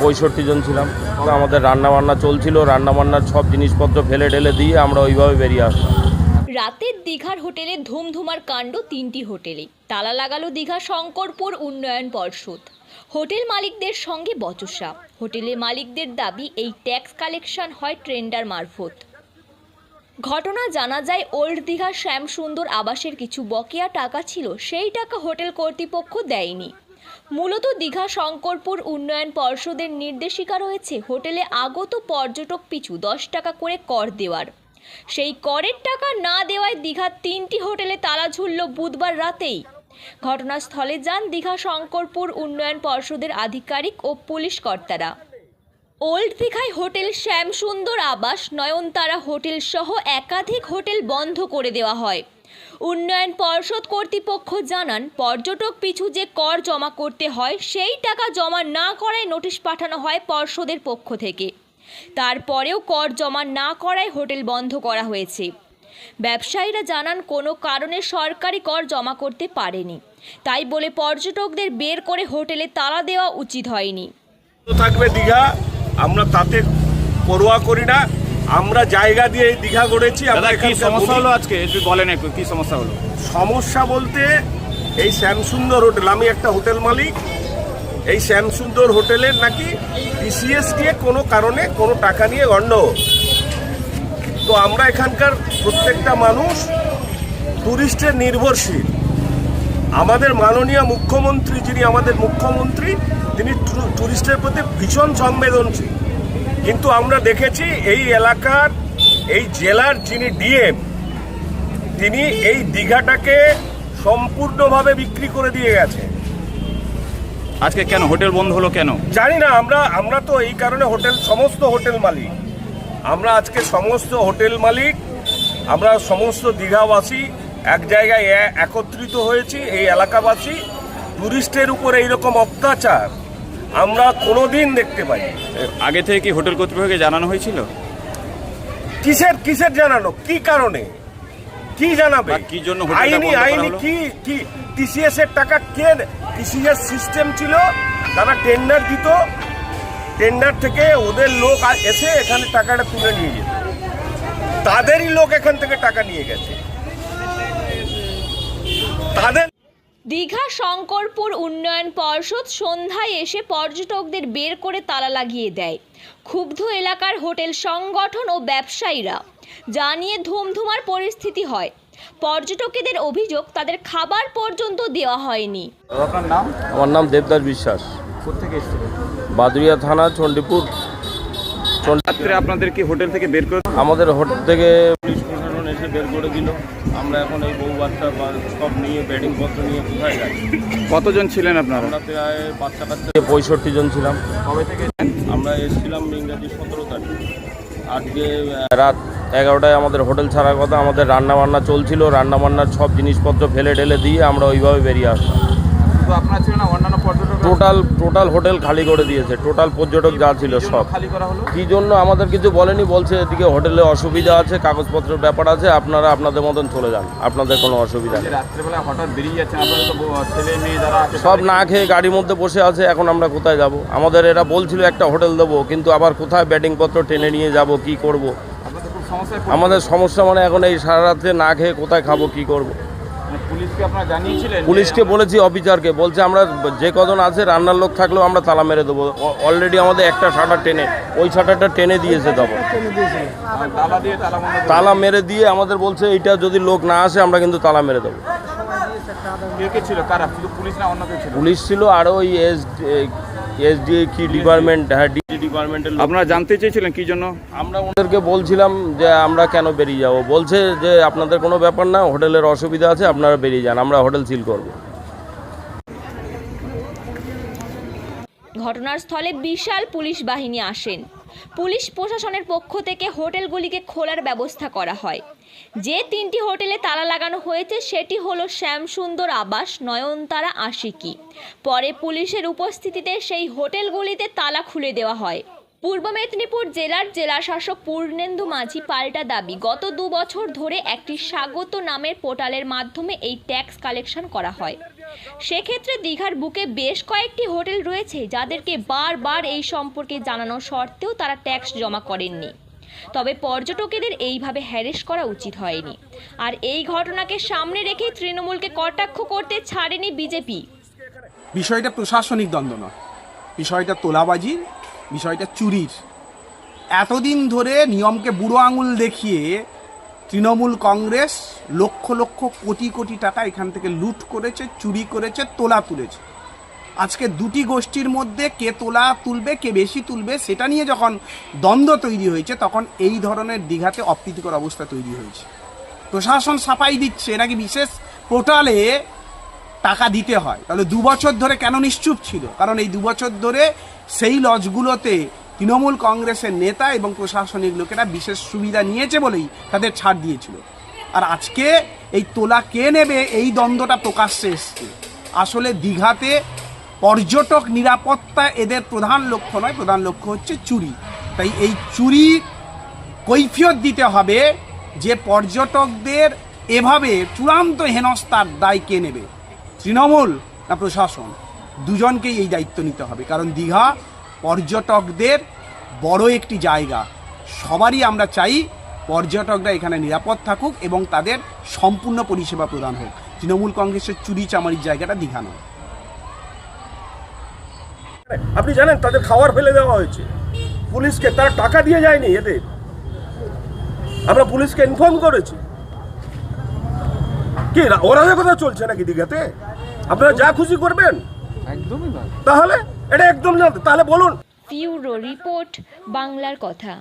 পঁয়ষট্টি জন ছিলাম। আমাদের রান্না বান্না চলছিল রান্না বান্নার সব জিনিসপত্র ফেলে ঢেলে দিয়ে আমরা ওইভাবে বেরিয়ে আসলাম। রাতের দীঘার হোটেলে ধুমধুমার কাণ্ড তিনটি হোটেলে। তালা লাগালো দীঘা শঙ্করপুর উন্নয়ন পর্ষদ। হোটেল মালিকদের সঙ্গে বচসা। হোটেলে মালিকদের দাবি, এই ট্যাক্স কালেকশন হয় ট্রেন্ডার মারফত। ঘটনা জানা যায়, ওল্ড দীঘা শ্যামসুন্দর আবাসের কিছু বকেয়া টাকা ছিল, সেই টাকা হোটেল কর্তৃপক্ষ দেয়নি। মূলত দীঘা শঙ্করপুর উন্নয়ন পর্ষদের নির্দেশিকা রয়েছে হোটেলে আগত পর্যটক পিছু দশ টাকা করে কর দেওয়ার। সেই করের টাকা না দেওয়ায় দীঘার তিনটি হোটেলে তালা ঝুলল বুধবার রাতেই। ঘটনাস্থলে যান দীঘা শঙ্করপুর উন্নয়ন পর্ষদের আধিকারিক ও পুলিশ কর্তারা। ওল্ড দীঘায় হোটেল শ্যামসুন্দর আবাস, নয়নতারা হোটেল সহ একাধিক হোটেল বন্ধ করে দেওয়া হয়। উন্নয়ন পর্ষদ কর্তৃপক্ষ জানান, পর্যটক পিছু যে কর জমা করতে হয়, সেই টাকা জমা না করায় নোটিশ পাঠানো হয় পর্ষদের পক্ষ থেকে। তারপরেও কর জমা না করায় হোটেল বন্ধ করা হয়েছে। ব্যবসায়ীরা জানান, কোনো কারণে সরকারি কর জমা করতে পারেনি। তাই বলে পর্যটকদের বের করে হোটেলে তালা দেওয়া উচিত হয়নি। থাকবে দীঘা, আমরা তাতে পরোয়া করি না। আমরা জায়গা দিয়ে এই দীঘা গড়েছি আমরা কি সমস্যা হলো আজকে? একটু বলেন একটু কি সমস্যা হলো? সমস্যা বলতে এই শ্যামসুন্দর হোটেল আমি একটা হোটেল মালিক। এই শ্যামসুন্দর হোটেলের নাকি টিসিএস নিয়ে কোনো কারণে কোনো টাকা নিয়ে গণ্ডগোল তো আমরা এখানকার প্রত্যেকটা মানুষ টুরিস্টের নির্ভরশীল। আমাদের মাননীয় মুখ্যমন্ত্রী যিনি আমাদের মুখ্যমন্ত্রী তিনি টুরিস্টের প্রতি ভীষণ সংবেদনশীল। কিন্তু আমরা দেখেছি এই এলাকার এই জেলার যিনি ডিএম তিনি এই দীঘাটাকে সম্পূর্ণভাবে বিক্রি করে দিয়ে গেছে। আজকে কেন? হোটেল বন্ধ হলো কেন? জানি না আমরা আমরা তো এই কারণে হোটেল সমস্ত হোটেল মালিক। আমরা আজকে সমস্ত হোটেল মালিক আমরা সমস্ত দীঘাবাসী এক জায়গায় একত্রিত হয়েছি এই এলাকাবাসী। টুরিস্টের উপর এইরকম অত্যাচার আমরা কোনোদিন দেখতে পাই আগে থেকে কি হোটেল কর্তৃপক্ষকে জানানো হয়েছিল? কিসের কিসের জানানো? কি কারণে? কি জানাবে? কি জন্য আইনি আইনি কি কি? টিসিএস এর টাকা কে টিসিএস সিস্টেম ছিল তারা টেন্ডার দিত। টেন্ডার থেকে ওদের লোক এসে এখানে টাকাটা তুলে নিয়ে যেত। তাদেরই লোক এখান থেকে টাকা নিয়ে গেছে। তাদের দীঘা শঙ্করপুর উন্নয়ন পর্ষদ সন্ধ্যায় এসে পর্যটকদের বের করে তালা লাগিয়ে দেয়। ক্ষুব্ধ এলাকার হোটেল সংগঠন ও ব্যবসায়ীরা জানিয়ে ধুমধুমার পরিস্থিতি হয়। পর্যটকদের অভিযোগ তাদের খাবার পর্যন্ত দেওয়া হয়নি। আপনার নাম? আমার নাম দেবদাস বিশ্বাস। কোথেকে বাদুরিয়া থানা চণ্ডীপুর। চণ্ডী- রাত্রে আপনাদের কি হোটেল থেকে বের করে আমাদের হোটেল থেকে পুলিশ প্রশাসন এসে বের করে দিল আমরা এখন এই বউ বাচ্চা বা সব নিয়ে বেডিং পত্র নিয়ে কোথায় যাই? কতজন ছিলেন আপনারা? আমরা প্রায় বাচ্চা কাচ্চা পঁয়ষট্টি জন ছিলাম। কবে থেকে আমরা এসেছিলাম ইংরাজি সতেরো তারিখ। আজকে রাত এগারোটায় আমাদের হোটেল ছাড়ার কথা আমাদের রান্না বান্না চলছিল। রান্না বান্নার সব জিনিসপত্র ফেলে ঢেলে দিয়ে আমরা ওইভাবে বেরিয়ে আসলাম। শুধু আপনার ছিল না অন্যান্য পর্যটক টোটাল টোটাল হোটেল খালি করে দিয়েছে টোটাল পর্যটক যা ছিল সব। খালি করা হলো? কী জন্য আমাদের কিছু বলেনি বলছে এদিকে হোটেলে অসুবিধা আছে কাগজপত্রের ব্যাপার আছে আপনারা আপনাদের মতন চলে যান আপনাদের কোনো অসুবিধা নেই। রাত্রেবেলা হঠাৎ বেরিয়ে যাচ্ছেন আপনাদের তো ব- ছেলে মেয়ে যারা সব না খেয়ে গাড়ির মধ্যে বসে আছে এখন আমরা কোথায় যাব? আমাদের এরা বলছিল একটা হোটেল দেবো কিন্তু আবার কোথায় ব্যাটিং পত্র টেনে নিয়ে যাব কি করব? আমাদের সমস্যা মানে এখন এই সারা রাত্রে না খেয়ে কোথায় খাব কি করব? পুলিশকে যে পুলিশকে বলেছি অফিসারকে বলছে আমরা যে কজন আছে রান্নার লোক থাকলেও আমরা তালা মেরে দেবো। অলরেডি আমাদের একটা শাটার টেনে ওই শাটারটা টেনে দিয়েছে তখন। তালা দিয়ে তালা তালা মেরে দিয়ে আমাদের বলছে এইটা যদি লোক না আসে আমরা কিন্তু তালা মেরে দেবো। পুলিশ ছিল? আরও ওই এস এসডি কি ডিপার্টমেন্ট হ্যাঁ ডিপার্টমেন্টের আপনারা জানতে চেয়েছিলেন কি জন্য? আমরা ওদেরকে বলছিলাম যে আমরা কেন বেরিয়ে যাব। বলছে যে আপনাদের কোনো ব্যাপার না হোটেলের অসুবিধা আছে আপনারা বেরিয়ে যান আমরা হোটেল সিল করব। ঘটনার স্থলে বিশাল পুলিশ বাহিনী আসেন। পুলিশ প্রশাসনের পক্ষ থেকে হোটেলগুলিকে খোলার ব্যবস্থা করা হয়। যে তিনটি হোটেলে তালা লাগানো হয়েছে, সেটি হলো শ্যামসুন্দর আবাস, নয়নতারা, আশিকি। পরে পুলিশের উপস্থিতিতে সেই হোটেলগুলিতে তালা খুলে দেওয়া হয়। পূর্ব মেদিনীপুর জেলার জেলাশাসক পূর্ণেন্দু মাঝি পাল্টা দাবি, গত দু বছর ধরে একটি স্বাগত নামের পোর্টালের মাধ্যমে এই ট্যাক্স কালেকশন করা হয়। সেক্ষেত্রে দীঘার বুকে বেশ কয়েকটি হোটেল রয়েছে যাদেরকে বারবার এই সম্পর্কে জানানো সত্ত্বেও তারা ট্যাক্স জমা করেননি। তবে পর্যটকেদের এইভাবে হ্যারেস করা উচিত হয়নি। আর এই ঘটনাকে সামনে রেখেই তৃণমূলকে কটাক্ষ করতে ছাড়েনি বিজেপি। বিষয়টা প্রশাসনিক দ্বন্দ্ব নয়। বিষয়টা তোলাবাজির, বিষয়টা চুরির। এতদিন ধরে নিয়মকে বুড়ো আঙুল দেখিয়ে তৃণমূল কংগ্রেস লক্ষ লক্ষ কোটি কোটি টাকা এখান থেকে লুট করেছে, চুরি করেছে, তোলা তুলেছে। আজকে দুটি গোষ্ঠীর মধ্যে কে তোলা তুলবে, কে বেশি তুলবে, সেটা নিয়ে যখন দ্বন্দ্ব তৈরি হয়েছে, তখন এই ধরনের দীঘাতে অপ্রীতিকর অবস্থা তৈরি হয়েছে। প্রশাসন সাফাই দিচ্ছে নাকি বিশেষ পোর্টালে টাকা দিতে হয়? তাহলে দু বছর ধরে কেন নিশ্চুপ ছিল? কারণ এই দু বছর ধরে সেই লজগুলোতে তৃণমূল কংগ্রেসের নেতা এবং প্রশাসনিক লোকেরা বিশেষ সুবিধা নিয়েছে বলেই তাদের ছাড় দিয়েছিল। আর আজকে এই তোলা কে নেবে এই দ্বন্দ্বটা প্রকাশ্যে এসছে। আসলে দীঘাতে পর্যটক নিরাপত্তা এদের প্রধান লক্ষ্য নয়, প্রধান লক্ষ্য হচ্ছে চুরি। তাই এই চুরি কৈফিয়ত দিতে হবে যে পর্যটকদের এভাবে চূড়ান্ত হেনস্থার দায় কে নেবে, তৃণমূল না প্রশাসন? দুজনকেই এই দায়িত্ব নিতে হবে। কারণ দীঘা পর্যটকদের বড় একটি জায়গা। সবারই আমরা চাই পর্যটকরা এখানে নিরাপদ থাকুক এবং তাদের সম্পূর্ণ পরিষেবা প্রদান হোক। তৃণমূল কংগ্রেসের চুরি চামারির জায়গাটা দীঘা নয় আপনি জানেন তাদের খাবার ফেলে দেওয়া হয়েছে। পুলিশকে তারা টাকা দিয়ে যায়নি এদের। আমরা পুলিশকে ইনফর্ম করেছি। কি ওরা কথা চলছে নাকি দীঘাতে? আপনারা যা খুশি করবেন। একদমই তাহলে এটা একদম না তাহলে বলুন। পিউরো রিপোর্ট বাংলার কথা।